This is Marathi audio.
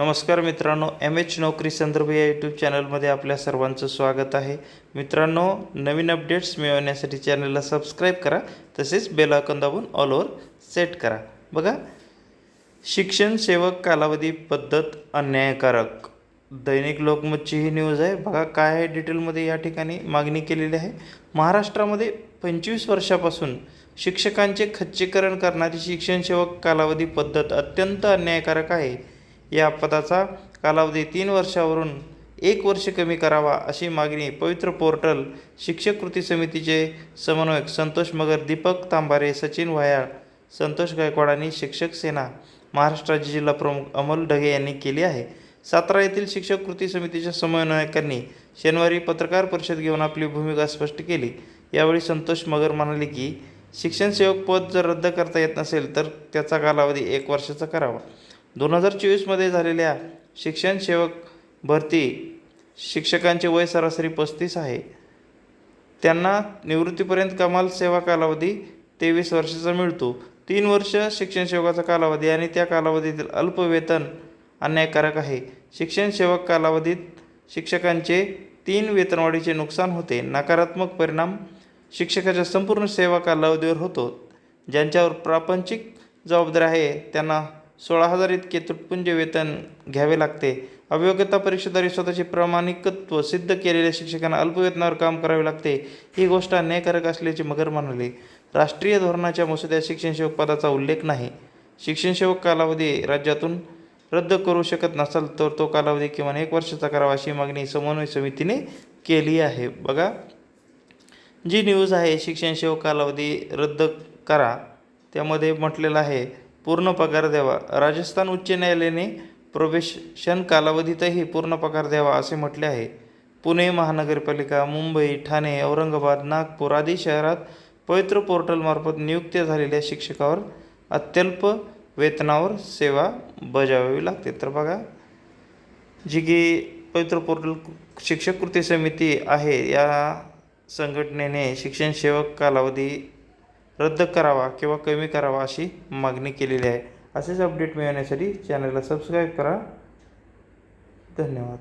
नमस्कार मित्रांनो एम एच नोकरी संदर्भ या यूट्यूब चॅनलमध्ये आपल्या सर्वांचं स्वागत आहे. मित्रांनो नवीन अपडेट्स मिळवण्यासाठी चॅनलला सबस्क्राईब करा तसेच बेल दाबून ऑल ओव्हर सेट करा. बघा शिक्षण सेवक कालावधी पद्धत अन्यायकारक. दैनिक लोकमतची ही न्यूज आहे. बघा काय आहे डिटेलमध्ये या ठिकाणी मागणी केलेली आहे. महाराष्ट्रामध्ये पंचवीस वर्षापासून शिक्षकांचे खच्चीकरण करणारी शिक्षण सेवक कालावधी पद्धत अत्यंत अन्यायकारक आहे. या पदाचा कालावधी तीन वर्षावरून एक वर्ष कमी करावा अशी मागणी पवित्र पोर्टल शिक्षक कृती समितीचे समन्वयक संतोष मगर दीपक तांबारे सचिन व्हायाळ संतोष गायकवाड आणि शिक्षक सेना महाराष्ट्राचे जिल्हा प्रमुख अमोल ढगे यांनी केली आहे. सातारा येथील शिक्षक कृती समितीच्या समन्वयकांनी शनिवारी पत्रकार परिषद घेऊन आपली भूमिका स्पष्ट केली. यावेळी संतोष मगर म्हणाले की शिक्षण सेवक पद जर रद्द करता येत नसेल तर त्याचा कालावधी एक वर्षाचा करावा. दोन हजार चोवीसमध्ये झालेल्या शिक्षण सेवक भरती शिक्षकांचे वय सरासरी पस्तीस आहे. त्यांना निवृत्तीपर्यंत कमाल सेवा कालावधी तेवीस वर्षाचा मिळतो. तीन वर्ष शिक्षण सेवकाचा कालावधी आणि त्या कालावधीतील अल्प वेतन अन्यायकारक आहे. शिक्षण सेवक कालावधीत शिक्षकांचे तीन वेतनवाढीचे नुकसान होते. नकारात्मक परिणाम शिक्षकाच्या संपूर्ण सेवा कालावधीवर होतो. ज्यांच्यावर प्रापंचिक जबाबदारी आहे त्यांना सोळा हजार इतके तुटपुंज वेतन घ्यावे लागते. अभियोग्यता परीक्षेद्वारे स्वतःचे प्रामाणिकत्व सिद्ध केलेल्या शिक्षकांना अल्पवेतनावर काम करावे लागते. ही गोष्ट अन्यायकारक असल्याचे मगर म्हणाले. राष्ट्रीय धोरणाच्या मसुद्यात शिक्षणसेवक पदाचा उल्लेख नाही. शिक्षणसेवक कालावधी राज्यातून रद्द करू शकत नसाल तर तो कालावधी किमान एक वर्षाचा करावा अशी मागणी समन्वय समितीने केली आहे. बघा. जी न्यूज आहे शिक्षणसेवक कालावधी रद्द करा त्यामध्ये म्हटलेलं आहे पूर्ण पगार द्यावा. राजस्थान उच्च न्यायालयाने प्रोबेशन कालावधीतही पूर्ण पगार द्यावा असे म्हटले आहे. पुणे महानगरपालिका मुंबई ठाणे औरंगाबाद नागपूर आदी शहरात पवित्र पोर्टलमार्फत नियुक्त झालेल्या शिक्षकावर अत्यल्प वेतनावर सेवा बजावावी लागते. तर बघा जी की पवित्र पोर्टल शिक्षक कृती समिती आहे या संघटनेने शिक्षण सेवक कालावधी रद्द करावा किंवा कमी करावा अशी मागणी केलेली आहे. असेच अपडेट मिळवण्यासाठी चॅनलला सबस्क्राईब करा. धन्यवाद.